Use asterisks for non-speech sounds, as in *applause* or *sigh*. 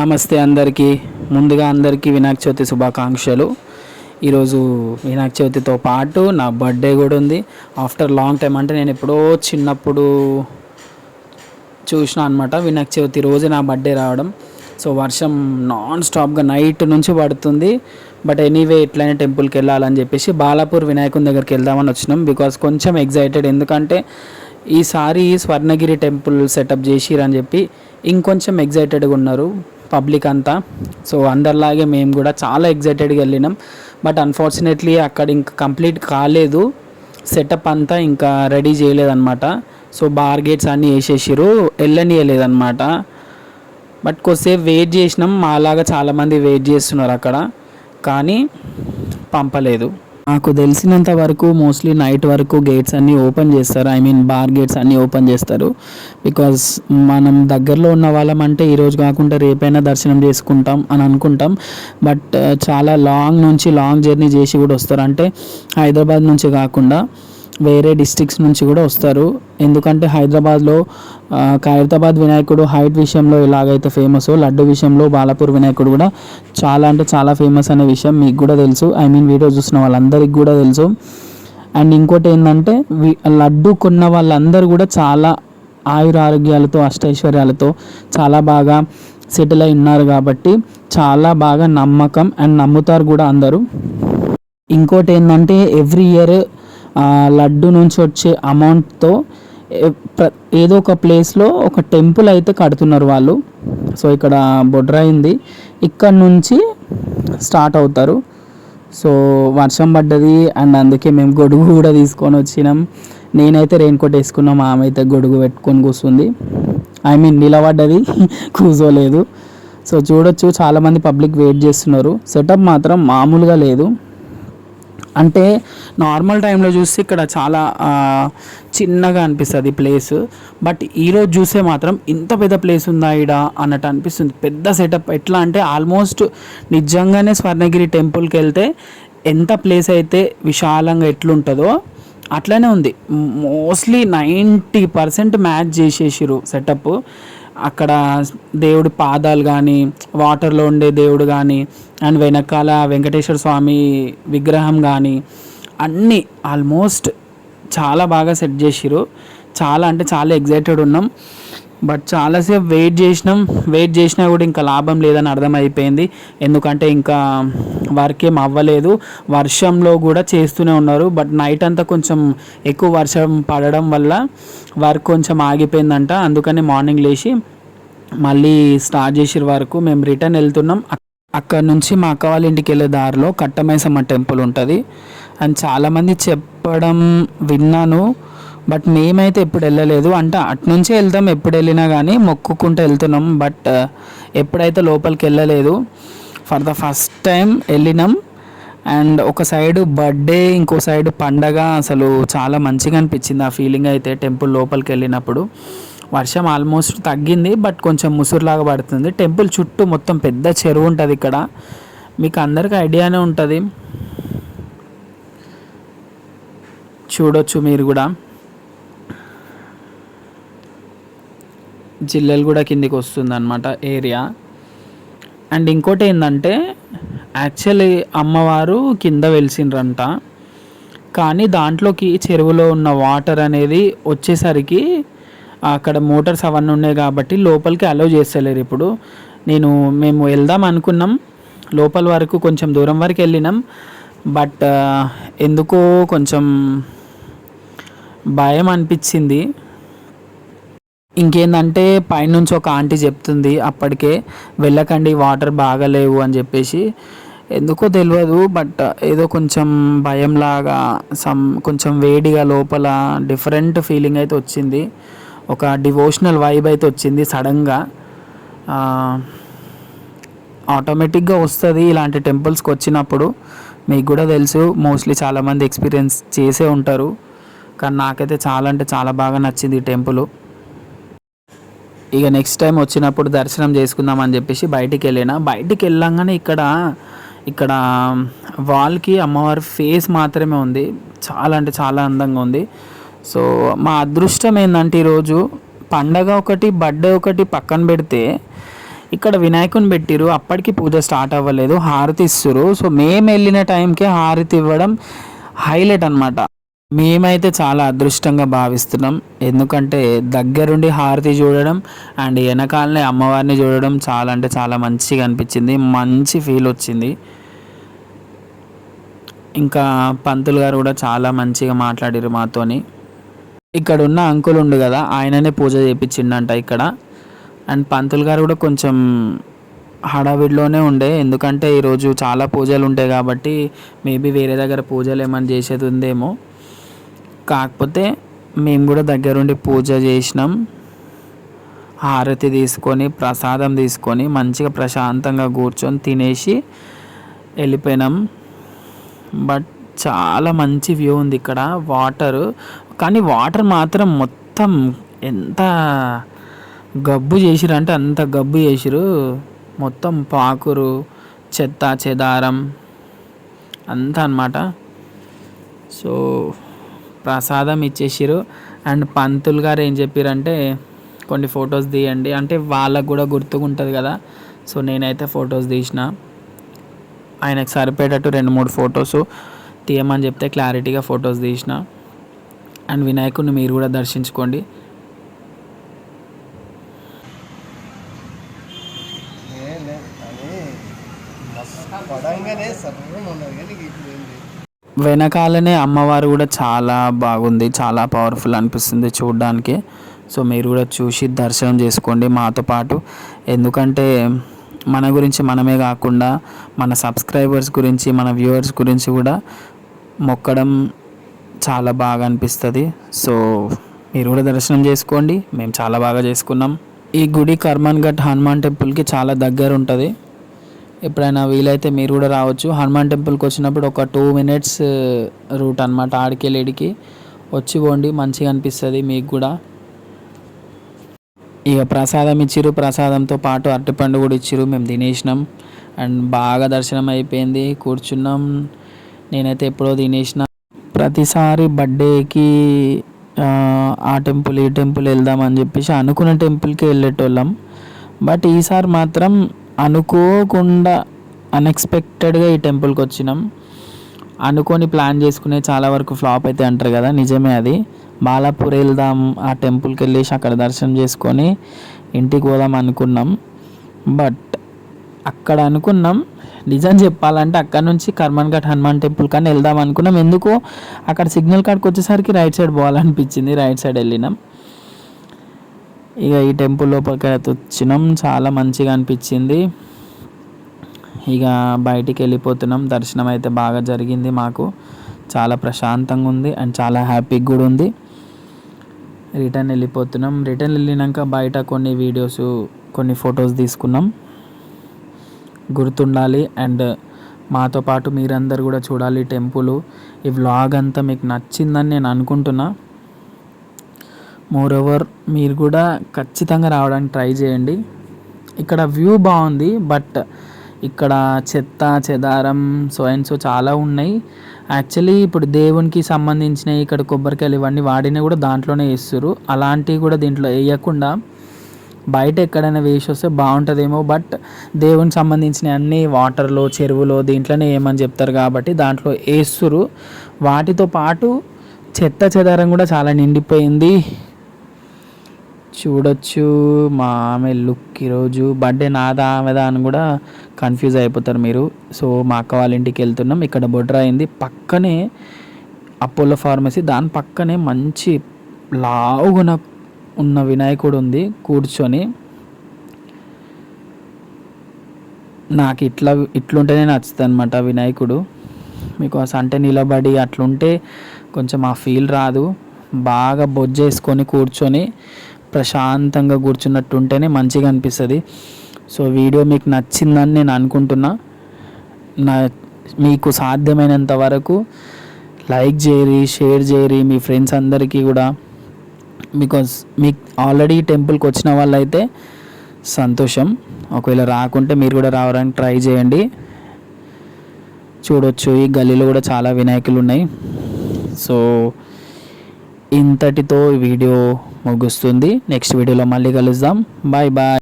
నమస్తే అందరికీ. ముందుగా అందరికీ వినాయక చవితి శుభాకాంక్షలు. ఈరోజు వినాయక చవితితో పాటు నా బర్త్డే కూడా ఉంది. ఆఫ్టర్ లాంగ్ టైం అంటే నేను ఎప్పుడో చిన్నప్పుడు చూసిన అనమాట వినాయక చవితి రోజు నా బర్త్డే రావడం. సో వర్షం నాన్ స్టాప్గా నైట్ నుంచి పడుతుంది. బట్ ఎనీవే ఎట్లయినా టెంపుల్కి వెళ్ళాలని చెప్పేసి బాలాపూర్ వినాయకుని దగ్గరికి వెళ్దామని వచ్చినాం. బికాస్ కొంచెం ఎగ్జైటెడ్ ఎందుకంటే ఈసారి స్వర్ణగిరి టెంపుల్ సెటప్ చేసిరని చెప్పి ఇంకొంచెం ఎగ్జైటెడ్గా ఉన్నారు. పబ్లిక్ అంతా. సో అందరిలాగే మేము కూడా చాలా ఎగ్జైటెడ్గా వెళ్ళినాం. బట్ అన్ఫార్చునేట్లీ అక్కడ ఇంకా కంప్లీట్ కాలేదు. సెటప్ అంతా ఇంకా రెడీ చేయలేదన్నమాట. సో బార్ గేట్స్ అన్నీ వేసేసారు వెళ్ళనియలేదన్నమాట. బట్ కొద్దిసేపు వెయిట్ చేసినాం. మాలాగా చాలామంది వెయిట్ చేస్తున్నారు అక్కడ. కానీ పంపలేదు. నాకు తెలిసినంత వరకు మోస్ట్లీ నైట్ వరకు గేట్స్ అన్నీ ఓపెన్ చేస్తారు. ఐ మీన్ బార్ గేట్స్ అన్నీ ఓపెన్ చేస్తారు. బికాస్ మనం దగ్గరలో ఉన్న వాళ్ళం అంటే ఈరోజు కాకుండా రేపైనా దర్శనం చేసుకుంటాం అని అనుకుంటాం. బట్ uh, చాలా లాంగ్ నుంచి లాంగ్ జర్నీ చేసి కూడా వస్తారు. అంటే హైదరాబాద్ నుంచి కాకుండా వేరే డిస్ట్రిక్ట్స్ నుంచి కూడా వస్తారు. ఎందుకంటే హైదరాబాద్లో హైదరాబాద్ ఖైరతాబాద్ వినాయకుడు హైట్ విషయంలో ఎలాగైతే ఫేమస్ లడ్డు విషయంలో బాలాపూర్ వినాయకుడు కూడా చాలా అంటే చాలా ఫేమస్ అనే విషయం మీకు కూడా తెలుసు. ఐ మీన్ వీడియో చూసిన వాళ్ళందరికీ కూడా తెలుసు. అండ్ ఇంకోటి ఏంటంటే లడ్డు కొన్న వాళ్ళందరూ కూడా చాలా ఆయుర ఆరోగ్యాలతో అష్టైశ్వర్యాలతో చాలా బాగా సెటిల్ అయి ఉన్నారు కాబట్టి చాలా బాగా నమ్మకం అండ్ నమ్ముతారు కూడా అందరూ. ఇంకోటి ఏంటంటే ఎవ్రీ ఇయర్ లడ్డు నుంచి వచ్చే అమౌంట్తో ఏదో ఒక ప్లేస్లో ఒక టెంపుల్ అయితే కడుతున్నారు వాళ్ళు. సో ఇక్కడ బొడ్రాయింది ఇక్కడ నుంచి స్టార్ట్ అవుతారు. సో వర్షం పడ్డది అండ్ అందుకే మేము గొడుగు కూడా తీసుకొని వచ్చినాం. నేనైతే రెయిన్ కోట్ వేసుకున్నాం ఆమె అయితే గొడుగు పెట్టుకొని కూర్చుంది. ఐ మీన్ నిలబడ్డది *laughs* కూర్చోలేదు. సో చూడొచ్చు చాలామంది పబ్లిక్ వెయిట్ చేస్తున్నారు. సెటప్ మాత్రం మామూలుగా లేదు. అంటే నార్మల్ టైంలో చూస్తే ఇక్కడ చాలా చిన్నగా అనిపిస్తుంది ప్లేస్ బట్ ఈరోజు చూస్తే మాత్రం ఇంత పెద్ద ప్లేస్ ఉందా ఈడ అన్నట్టు అనిపిస్తుంది. పెద్ద సెటప్ ఎట్లా అంటే ఆల్మోస్ట్ నిజంగానే స్వర్ణగిరి టెంపుల్కి వెళ్తే ఎంత ప్లేస్ అయితే విశాలంగా ఎట్లుంటుందో అట్లనే ఉంది. మోస్ట్లీ నైంటీ పర్సెంట్ మ్యాచ్ చేసేసిరు సెటప్ అక్కడ దేవుడి పాదాలు కానీ వాటర్లో ఉండే దేవుడు కానీ అండ్ వెనకాల వెంకటేశ్వర స్వామి విగ్రహం కానీ అన్నీ ఆల్మోస్ట్ చాలా బాగా సెట్ చేసిరు చాలా అంటే చాలా ఎగ్జైటెడ్ ఉన్నాం. బట్ చాలాసేపు వెయిట్ చేసినాం. వెయిట్ చేసినా కూడా ఇంకా లాభం లేదని అర్థమైపోయింది. ఎందుకంటే ఇంకా వర్క్ ఏం అవ్వలేదు. వర్షంలో కూడా చేస్తూనే ఉన్నారు. బట్ నైట్ అంతా కొంచెం ఎక్కువ వర్షం పడడం వల్ల వర్క్ కొంచెం ఆగిపోయిందంట. అందుకని మార్నింగ్ లేచి మళ్ళీ స్టార్ట్ చేసే వరకు మేము రిటర్న్ వెళ్తున్నాం. అక్కడ నుంచి మా అక్క వాళ్ళ ఇంటికి వెళ్ళే దారిలో కట్టమైసమ్మ టెంపుల్ ఉంటుంది. అండ్ చాలామంది చెప్పడం విన్నాను. బట్ మేమైతే ఎప్పుడు వెళ్ళలేదు. అంటే అటు నుంచే వెళ్తాం ఎప్పుడు వెళ్ళినా కానీ మొక్కుకుంటూ వెళ్తున్నాం. బట్ ఎప్పుడైతే లోపలికి వెళ్ళలేదు ఫర్ ద ఫస్ట్ టైం వెళ్ళినాం. అండ్ ఒక సైడ్ బర్త్డే ఇంకో సైడ్ పండగ అసలు చాలా మంచిగా అనిపించింది ఆ ఫీలింగ్ అయితే టెంపుల్ లోపలికి వెళ్ళినప్పుడు. వర్షం ఆల్మోస్ట్ తగ్గింది బట్ కొంచెం ముసురులాగా పడుతుంది. టెంపుల్ చుట్టూ మొత్తం పెద్ద చెరువు ఉంటుంది ఇక్కడ. మీకు అందరికీ ఐడియానే ఉంటుంది. చూడొచ్చు మీరు కూడా. జిల్లెలు కూడా కిందికి వస్తుంది అనమాట ఏరియా. అండ్ ఇంకోటి ఏంటంటే యాక్చువల్లీ అమ్మవారు కింద వెలిసిండ్రంట. కానీ దాంట్లోకి చెరువులో ఉన్న వాటర్ అనేది వచ్చేసరికి అక్కడ మోటార్స్ అవన్నీ ఉన్నాయి కాబట్టి లోపలికి అలౌ చేస్తలేరు ఇప్పుడు. నేను మేము వెళ్దాం అనుకున్నాం. లోపల వరకు కొంచెం దూరం వరకు వెళ్ళినాం. బట్ ఎందుకో కొంచెం భయం అనిపించింది. ఇంకేందంటే పైనుంచి ఒక ఆంటీ చెప్తుంది అప్పటికే వెళ్ళకండి వాటర్ బాగలేవు అని చెప్పేసి. ఎందుకో తెలియదు బట్ ఏదో కొంచెం భయంలాగా సమ్ కొంచెం వేడిగా లోపల డిఫరెంట్ ఫీలింగ్ అయితే వచ్చింది. ఒక డివోషనల్ వైబ్ అయితే వచ్చింది సడన్గా. ఆటోమేటిక్గా వస్తుంది ఇలాంటి టెంపుల్స్కి వచ్చినప్పుడు. మీకు కూడా తెలుసు మోస్ట్లీ చాలామంది ఎక్స్పీరియన్స్ చేసే ఉంటారు. కానీ నాకైతే చాలా అంటే చాలా బాగా నచ్చింది ఈ టెంపుల్. ఇక నెక్స్ట్ టైం వచ్చినప్పుడు దర్శనం చేసుకుందాం అని చెప్పేసి బయటికి వెళ్ళిన. బయటికి వెళ్ళంగానే ఇక్కడ ఇక్కడ వాల్కి అమ్మవారి ఫేస్ మాత్రమే ఉంది. చాలా అంటే చాలా అందంగా ఉంది. సో మా అదృష్టం ఏంటంటే ఈరోజు పండగ ఒకటి బర్త్డే ఒకటి పక్కన పెడితే ఇక్కడ వినాయకుని పెట్టిరు. అప్పటికి పూజ స్టార్ట్ అవ్వలేదు. హారతి ఇస్తురు సో మేము వెళ్ళిన టైంకే హారతి ఇవ్వడం హైలైట్ అనమాట మేమైతే చాలా అదృష్టంగా భావిస్తున్నాం. ఎందుకంటే దగ్గరుండి హారతి చూడడం అండ్ వెనకాలనే అమ్మవారిని చూడడం చాలా అంటే చాలా మంచిగా అనిపించింది. మంచి ఫీల్ వచ్చింది. ఇంకా పంతులు గారు కూడా చాలా మంచిగా మాట్లాడారు మాతోని. ఇక్కడ ఉన్న అంకుల్ ఉండు కదా ఆయననే పూజ చేయించిండంట ఇక్కడ. అండ్ పంతులు గారు కూడా కొంచెం హడావిడిలోనే ఉండే. ఎందుకంటే ఈరోజు చాలా పూజలు ఉంటాయి కాబట్టి మేబీ వేరే దగ్గర పూజలు ఏమైనా చేసేది ఉందేమో కాకపోతే మేము కూడా దగ్గరుండి పూజ చేసినాం. హారతి తీసుకొని ప్రసాదం తీసుకొని మంచిగా ప్రశాంతంగా కూర్చొని తినేసి వెళ్ళిపోయినాం. బట్ చాలా మంచి వ్యూ ఉంది ఇక్కడ వాటర్. కానీ వాటర్ మాత్రం మొత్తం ఎంత గబ్బు చేసిరు అంటే అంత గబ్బు చేసిరు మొత్తం పాకురు చెత్త చెదారం అంతా అనమాట సో ప్రసాదం ఇచ్చేసారు అండ్ పంతులు గారు ఏం చెప్పారంటే కొన్ని ఫొటోస్ తీయండి. అంటే వాళ్ళకు కూడా గుర్తుకుంటుంది కదా. సో నేనైతే ఫొటోస్ తీసిన. ఆయనకు సరిపోయేటట్టు రెండు మూడు ఫొటోస్ తీయమని చెప్తే క్లారిటీగా ఫొటోస్ తీసిన. అండ్ వినాయకుడిని మీరు కూడా దర్శించుకోండి. పడంగానే సర్వం ఉన్నది. కానీ ఇప్పుడు ఏంటి వెనకాలనే అమ్మవారు కూడా చాలా బాగుంది చాలా పవర్ఫుల్ అనిపిస్తుంది చూడడానికి. సో మీరు కూడా చూసి దర్శనం చేసుకోండి మాతో పాటు. ఎందుకంటే మన గురించి మనమే కాకుండా మన సబ్స్క్రైబర్స్ గురించి మన వ్యూవర్స్ గురించి కూడా మొక్కడం చాలా బాగా అనిపిస్తుంది. సో మీరు కూడా దర్శనం చేసుకోండి మేము చాలా బాగా చేసుకున్నాం. ఈ గుడి కర్మన్ ఘట్ హనుమాన్ టెంపుల్కి చాలా దగ్గర ఉంటుంది. ఎప్పుడైనా వీలైతే మీరు కూడా రావచ్చు. హనుమాన్ టెంపుల్కి వచ్చినప్పుడు ఒక టూ మినిట్స్ రూట్ అనమాట ఆడికెళ్ళిడికి వచ్చి పోండి మంచిగా అనిపిస్తుంది మీకు కూడా. ఇక ప్రసాదం ఇచ్చిరు ప్రసాదంతో పాటు అరటిపండు కూడా ఇచ్చిరు మేము తినేసినాం. అండ్ బాగా దర్శనం అయిపోయింది. కూర్చున్నాం. నేనైతే ఎప్పుడో తినేసిన. ప్రతిసారి బర్త్డేకి ఆ టెంపుల్ ఈ టెంపుల్ వెళ్దామని చెప్పేసి అనుకున్న టెంపుల్కి వెళ్ళేటోళ్ళం. బట్ ఈసారి మాత్రం అనుకోకుండా అన్ఎక్స్పెక్టెడ్గా ఈ టెంపుల్కి వచ్చినాం. అనుకొని ప్లాన్ చేసుకునే చాలా వరకు ఫ్లాప్ అయితే అంటారు కదా నిజమే అది. బాలాపూర్ వెళ్దాం ఆ టెంపుల్కి వెళ్ళేసి అక్కడ దర్శనం చేసుకొని ఇంటికి పోదాం అనుకున్నాం. బట్ అక్కడ అనుకున్నాం. నిజం చెప్పాలంటే అక్కడ నుంచి కర్మన్ ఘట్ హనుమాన్ టెంపుల్ కానీ వెళ్దాం అనుకున్నాం. ఎందుకు అక్కడ సిగ్నల్ కాడికి వచ్చేసరికి రైట్ సైడ్ పోవాలనిపించింది. రైట్ సైడ్ వెళ్ళినాం. ఇక ఈ టెంపుల్ లోపలికి అయితే వచ్చినాం. చాలా మంచిగా అనిపించింది. ఇక బయటికి వెళ్ళిపోతున్నాం. దర్శనం అయితే బాగా జరిగింది మాకు. చాలా ప్రశాంతంగా ఉంది అండ్ చాలా హ్యాపీగా కూడా ఉంది. రిటర్న్ వెళ్ళిపోతున్నాం. రిటర్న్ వెళ్ళినాక బయట కొన్ని వీడియోస్ కొన్ని ఫొటోస్ తీసుకున్నాం. గుర్తుండాలి అండ్ మాతో పాటు మీరందరూ కూడా చూడాలి టెంపుల్. ఈ వ్లాగ్ అంతా మీకు నచ్చిందని నేను అనుకుంటున్నా. మోర్ ఓవర్ మీరు కూడా ఖచ్చితంగా రావడానికి ట్రై చేయండి. ఇక్కడ వ్యూ బాగుంది బట్ ఇక్కడ చెత్త చెదారం సో సో చాలా ఉన్నాయి. యాక్చువల్లీ ఇప్పుడు దేవునికి సంబంధించిన ఇక్కడ కొబ్బరికాయలు ఇవన్నీ వాడినవి కూడా దాంట్లోనే వేస్తారు అలాంటివి కూడా దీంట్లో వేయకుండా బయట ఎక్కడైనా వేసి వస్తే బాగుంటుందేమో బట్ దేవునికి సంబంధించిన అన్ని వాటర్లో చెరువులో దీంట్లోనే ఏమని చెప్తారు కాబట్టి దాంట్లో వేస్తురు వాటితో పాటు చెత్త చెదారం కూడా చాలా నిండిపోయింది. చూడొచ్చు. మా ఆమె లుక్ ఈరోజు బర్త్డే నాదా ఆమెదా అని కూడా కన్ఫ్యూజ్ అయిపోతారు మీరు. సో మా అక్క వాళ్ళ ఇంటికి వెళ్తున్నాం. ఇక్కడ బొడ్రా అయింది. పక్కనే అపోలో ఫార్మసీ. దాని పక్కనే మంచి లావుగున ఉన్న వినాయకుడు ఉంది కూర్చొని. నాకు ఇట్లా ఇట్లుంటేనే నచ్చుతుంది అనమాట వినాయకుడు. మీకు అంటే నిలబడి అట్లుంటే కొంచెం ఆ ఫీల్ రాదు. బాగా బొజ్జేసుకొని కూర్చొని ప్రశాంతంగా కూర్చున్నట్టు ఉంటేనే మంచిగా అనిపిస్తుంది. సో వీడియో మీకు నచ్చిందని నేను అనుకుంటున్నా. నా మీకు సాధ్యమైనంత వరకు లైక్ చేయరి షేర్ చేయరి మీ ఫ్రెండ్స్ అందరికీ కూడా. బికాజ్ మీకు ఆల్రెడీ టెంపుల్కి వచ్చిన వాళ్ళైతే సంతోషం. ఒకవేళ రాకుంటే మీరు కూడా రావడానికి ట్రై చేయండి. చూడొచ్చు ఈ గల్లీలో కూడా చాలా వినాయకులు ఉన్నాయి. సో ఇంతటితో ఈ వీడియో ముగుస్తుంది. నెక్స్ట్ వీడియోలో మళ్ళీ కలుద్దాం. Bye bye.